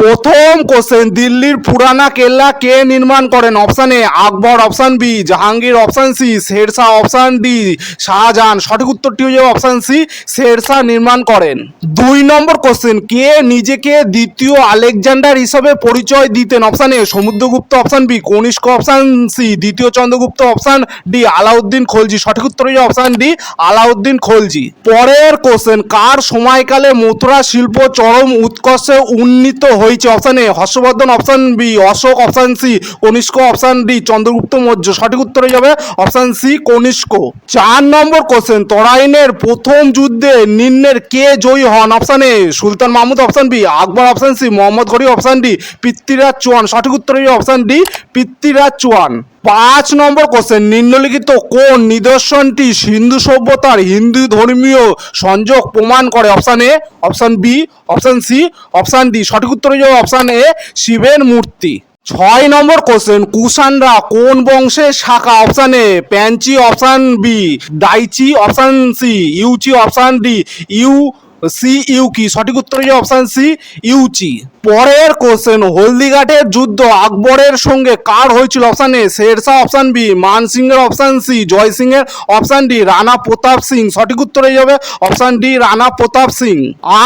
প্রথম কোশ্চেন, দিল্লির পুরানা কেল্লা কে নির্মাণ করেন? Option A Akbar option B Jahangir option C Sher Shah option D Shah Jahan. সঠিক উত্তরটি হয়ে যাবে অপশান সি শেরশাহ নির্মাণ করেন। দুই নম্বর কোশ্চেন, কে নিজেকে দ্বিতীয় আলেকজান্ডার হিসাবে পরিচয় দিতেন? Option A Samudragupta option B Kanishka option C দ্বিতীয় চন্দ্রগুপ্ত অপশান ডি আলাউদ্দিন খলজি। সঠিক উত্তর হয়ে যাবে অপশান ডি আলাউদ্দিন খলজি। পরের কোশ্চেন, কার সময়কালে মথুরা শিল্প চরম উৎকর্ষে উন্নীত হয়েছে option A Harshavardhana option B Ashoka option C Kanishka option D Chandragupta Maurya. সঠিক উত্তর হয়ে যাবে অপশান সি কনিষ্ক। চার নম্বর কোশ্চেন তরাইনের প্রথম যুদ্ধে নিম্নের কে জয়ী হন? Option A Sultan Mahmud option B Akbar option C Mohammad Ghori option D Prithviraj Chauhan. সঠিক উত্তর হয়ে অপশান ডি পৃথ্বীরাজ চৌহান। পাঁচ নম্বর কোশ্চেন নিম্নলিখিত কোন নিদর্শনটি সিন্ধু সভ্যতার হিন্দু ধর্মীয় সংযোগ প্রমাণ করে? Option A option B option C option D সঠিক উত্তর যাবে অপশান এ শিবের মূর্তি। ছয় নম্বর কোশ্চেন কুষাণরা কোন বংশের শাখা? অপশান এ প্যাঞ্চি option B ডাইচি option C Yuezhi option D you সি, ইউ কি? সঠিক উত্তর যাবে অপশান সি ইউচি পরের কোশ্চেন হলদিঘাটের যুদ্ধ, আকবরের সঙ্গে কার হয়েছিল option A Sher Shah option B Man সিংয়ের অপশান সি জয় সিং এর অপশান ডি রানা প্রতাপ সিং। সঠিক উত্তর হয়ে যাবে অপশান ডি রানা প্রতাপ সিং।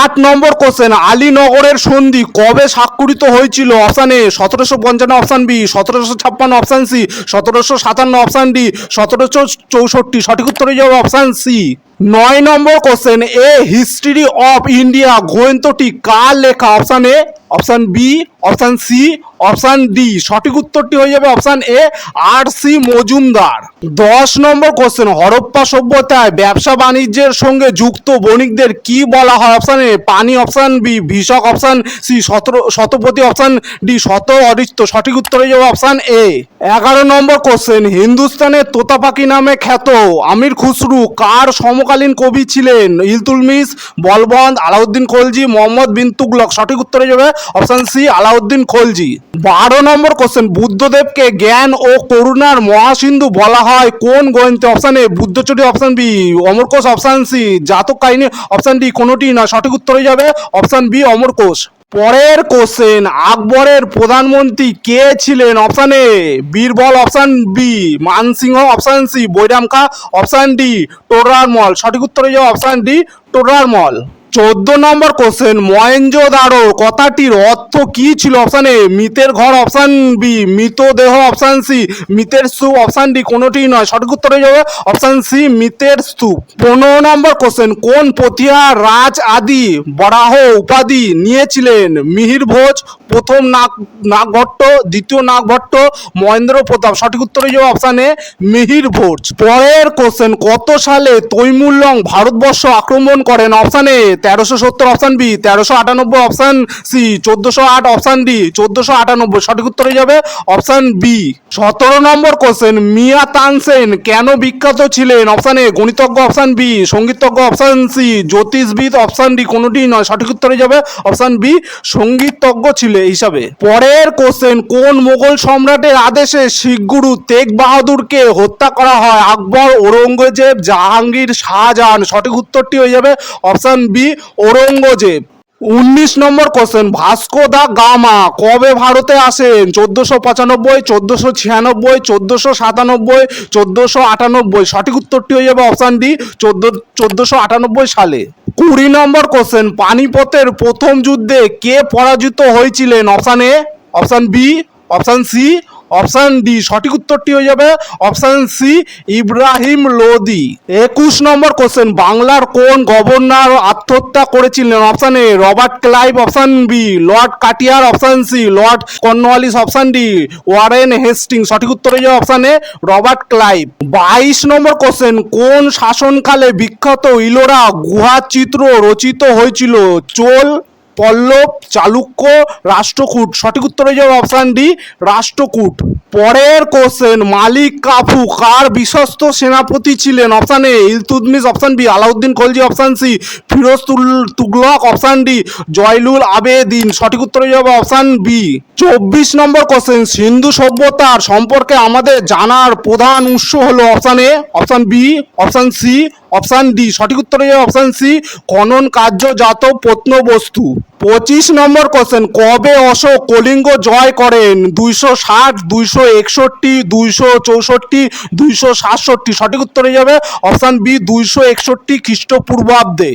আট নম্বর কোশ্চেন আলীনগরের সন্ধি কবে স্বাক্ষরিত হয়েছিল? অপশান এ সতেরোশো পঞ্চান্ন অপশান বি সতেরোশো ছাপ্পান্ন অপশান সি সতেরোশো সাতান্ন অপশান ডি সতেরোশো চৌষট্টি। সঠিক উত্তর হয়ে যাবে অপশান সি নয় নম্বর question A history of India গ্রন্থটি কার লেখা? Option A option B, option C, option D. সঠিক উত্তরটি হয়ে যাবে option A, R C Majumdar. দশ নম্বর কোশ্চেন হরপ্পা সভ্যতায় ব্যবসা বাণিজ্যের সঙ্গে যুক্ত বণিকদের কি বলা হয়? অপশান এ, পানি, অপশান বি, ভিষক, অপশান সি শতপতি অপশান ডি, শত অরিত্য সঠিক উত্তর হয়ে যাবে অপশান এ। এগারো নম্বর কোশ্চেন হিন্দুস্তানের তোতা পাখি নামে খ্যাত আমির খুসরু কার সমকালীন কবি ছিলেন? ইলতুলমিস বলবন্ত আলাউদ্দিন খলজি, মোহাম্মদ বিন তুগলক। সঠিক উত্তর হয়ে যাবে অপশান সি, আলাউদ্দিন খলজি। বারো নম্বর কোশ্চেন বুদ্ধদেবকে জ্ঞান ও করুণার মহাসিন্ধু বলা হয় কোন গ্রন্থে? Option A বুদ্ধচরী option B Amarakosha option C Jataka কাহিনী অপশান ডি কোনোটি না সঠিক উত্তর হয়ে যাবে। Option B Amarakosha. পরের কোশ্চেন আকবরের প্রধানমন্ত্রী কে ছিলেন? Option A Birbal option B Man Singh option C Bairam Khan option D টোডার মল। সঠিক উত্তর হয়ে যাবে অপশান ডি টোডার মল। চোদ্দ নম্বর কোশ্চেন মহেঞ্জোদারো কথাটির অর্থ কি ছিল অপশান এ মিতের ঘর অপশান বি মৃতদেহ অপশান সি মিতের স্তূপ অপশান ডি কোনোটি নয়। সঠিক উত্তর হয়ে যাবে অপশান সি মিতের স্তূপ। পনেরো নম্বর কোশ্চেন কোন পথিয়ার রাজ আদি বরাহ উপাধি নিয়েছিলেন? মিহির ভোজ, প্রথম নাগ নাগভট্ট, দ্বিতীয় নাগভট্ট, মহেন্দ্র প্রতাপ। সঠিক উত্তর হয়ে যাবে অপশান এ মিহির ভোজ। পরের কোশ্চেন কত সালে তৈমুল্লং ভারতবর্ষ আক্রমণ করেন? অপশান এ তেরোশো সত্তর অপশান বি তেরোশো আটানব্বই অপশান সি চোদ্দোশো আট অপশান ডি চোদ্দোশো আটানব্বই সঠিক উত্তর হয়ে যাবে অপশান বি সতেরো নম্বর কোশ্চেন মিয়া তানসেন কেন বিখ্যাত ছিলেন? অপশান এ গণিতজ্ঞ অপশান বি সঙ্গীতজ্ঞ অপশান সি জ্যোতিষবিদ অপশান ডি কোনোটি নয়, সঠিক উত্তর হয়ে যাবে অপশান বি সঙ্গীতজ্ঞ ছিল হিসাবে। পরের কোশ্চেন কোন মোগল সম্রাটের আদেশে শিখ গুরু তেগ বাহাদুরকে হত্যা করা হয়? আকবর, ঔরঙ্গজেব, জাহাঙ্গীর, শাহজাহান, সঠিক উত্তরটি হয়ে যাবে অপশান বি ঔরঙ্গজেব। উনিশ নম্বর কোশ্চেন ভাস্কো দা গামা কবে ভারতে আসেন? চোদ্দোশো পঁচানব্বই, চোদ্দোশো ছিয়ানব্বই, চোদ্দোশো সাতানব্বই, চোদ্দোশো আটানব্বই। সঠিক উত্তরটি হয়ে যাবে অপশান ডি চোদ্দ, চোদ্দোশো আটানব্বই সালে। কুড়ি নম্বর কোশ্চেন পানিপথের প্রথম যুদ্ধে কে পরাজিত হয়েছিলেন? Option A option B option C option D, সঠিক উত্তরটি হয়ে যাবে অপশান সি, ইব্রাহিম লোদি। একুশ নম্বর কোশ্চেন, বাংলার কোন গভর্নর আত্মহত্যা করেছিলেন? Option A, Robert Clive, option B, Lord কাটিয়ার, option C, Lord Cornwallis, option D, Warren Hastings সঠিক উত্তর হয়ে যাবে অপশান এ, রবার্ট ক্লাইভ। বাইশ নম্বর কোশ্চেন, কোন শাসনকালে বিখ্যাত ইলোরা গুহা চিত্র রচিত হয়েছিল? চোল পল্লব, চালুক্য, রাষ্ট্রকূট। সঠিক উত্তর হয়ে যাবে অপশান ডি রাষ্ট্রকূট। পরের কোশ্চেন মালিক কাফু, কার বিশ্বস্ত সেনাপতি ছিলেন? Option A Iltutmish option B Alauddin Khalji option C Firoz Tughlaq option D Zainul Abedin. সঠিক উত্তর হয়ে যাবে অপশান বি চব্বিশ নম্বর কোশ্চেন সিন্ধু সভ্যতার সম্পর্কে আমাদের জানার প্রধান উৎস হলো option A option B option C option D, সঠিক উত্তর হয়ে যাবে অপশান সি, খনন কার্যজাত প্রত্নবস্তু। পঁচিশ নম্বর কোশ্চেন কবে অশোক কলিঙ্গ জয় করেন? দুইশো ষাট, দুইশো একষট্টি, দুইশো চৌষট্টি, দুইশো সাতষট্টি। সঠিক উত্তর হয়ে যাবে, অপশান বি, দুইশো একষট্টি খ্রিস্টপূর্বাব্দে।